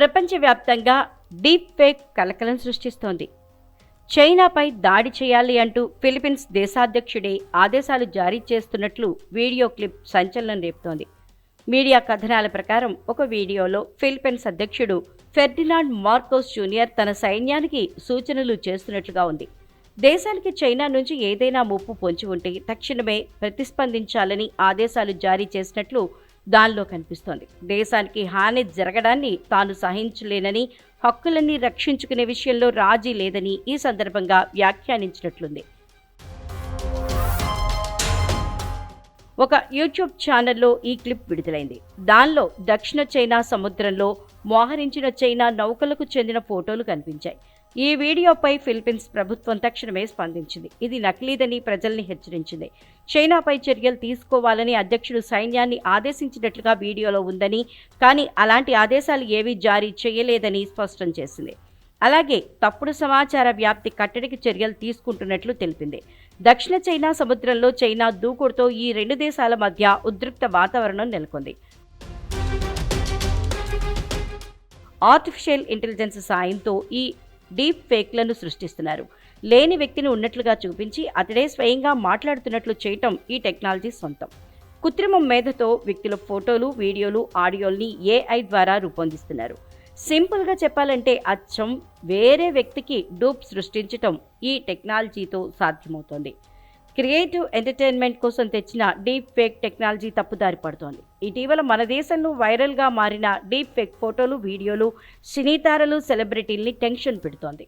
ప్రపంచవ్యాప్తంగా deep fake కలకలం సృష్టిస్తోంది. చైనాపై దాడి చేయాలి అంటూ ఫిలిప్పీన్స్ దేశాధ్యక్షుడే ఆదేశాలు జారీ చేస్తున్నట్లు వీడియో క్లిప్ సంచలనం రేపుతోంది. మీడియా కథనాల ప్రకారం ఒక వీడియోలో ఫిలిప్పీన్స్ అధ్యక్షుడు ఫెర్డినాండ్ మార్కోస్ జూనియర్ తన సైన్యానికి సూచనలు చేస్తున్నట్లుగా ఉంది. దేశానికి చైనా నుంచి ఏదైనా ముప్పు పొంచి ఉంటే తక్షణమే ప్రతిస్పందించాలని ఆదేశాలు జారీ చేసినట్లు దానిలో కనిపిస్తోంది. దేశానికి హాని జరగడాన్ని తాను సహించలేనని హక్కులన్నీ రక్షించుకునే విషయంలో రాజీ లేదని ఈ సందర్భంగా వ్యాఖ్యానించినట్లుంది. ఒక యూట్యూబ్ ఛానల్లో ఈ క్లిప్ విడుదలైంది. దానిలో దక్షిణ చైనా సముద్రంలో మోహరించిన చైనా నౌకలకు చెందిన ఫోటోలు కనిపించాయి. ఈ వీడియోపై ఫిలిప్పీన్స్ ప్రభుత్వం తక్షణమే స్పందించింది. ఇది నకిలీదని ప్రజల్ని హెచ్చరించింది. చైనాపై చర్యలు తీసుకోవాలని అధ్యక్షుడు సైన్యాన్ని ఆదేశించినట్లుగా వీడియోలో ఉందని కానీ అలాంటి ఆదేశాలు ఏవీ జారీ చేయలేదని స్పష్టం చేసింది. అలాగే తప్పుడు సమాచార వ్యాప్తి కట్టడికి చర్యలు తీసుకుంటున్నట్లు తెలిపింది. దక్షిణ చైనా సముద్రంలో చైనా దూకుడుతో ఈ రెండు దేశాల మధ్య ఉద్రిక్త వాతావరణం నెలకొంది. ఆర్టిఫిషియల్ ఇంటెలిజెన్స్ సాయంతో ఈ డీప్ ఫేక్లను సృష్టిస్తున్నారు. లేని వ్యక్తిని ఉన్నట్లుగా చూపించి అతడే స్వయంగా మాట్లాడుతున్నట్లు చేయటం ఈ టెక్నాలజీ సొంతం. కృత్రిమ మేధతో వ్యక్తుల ఫోటోలు వీడియోలు ఆడియోల్ని ఏఐ ద్వారా రూపొందిస్తున్నారు. సింపుల్గా చెప్పాలంటే అచ్చం వేరే వ్యక్తికి డూప్ సృష్టించటం ఈ టెక్నాలజీతో సాధ్యమవుతోంది. క్రియేటివ్ ఎంటర్టైన్మెంట్ కోసం తెచ్చిన డీప్ ఫేక్ టెక్నాలజీ తప్పుదారి పడుతోంది. ఇటీవల మన దేశంలో వైరల్గా మారిన డీప్ ఫేక్ ఫోటోలు వీడియోలు సినీతారలు సెలబ్రిటీల్ని టెన్షన్ పెడుతోంది.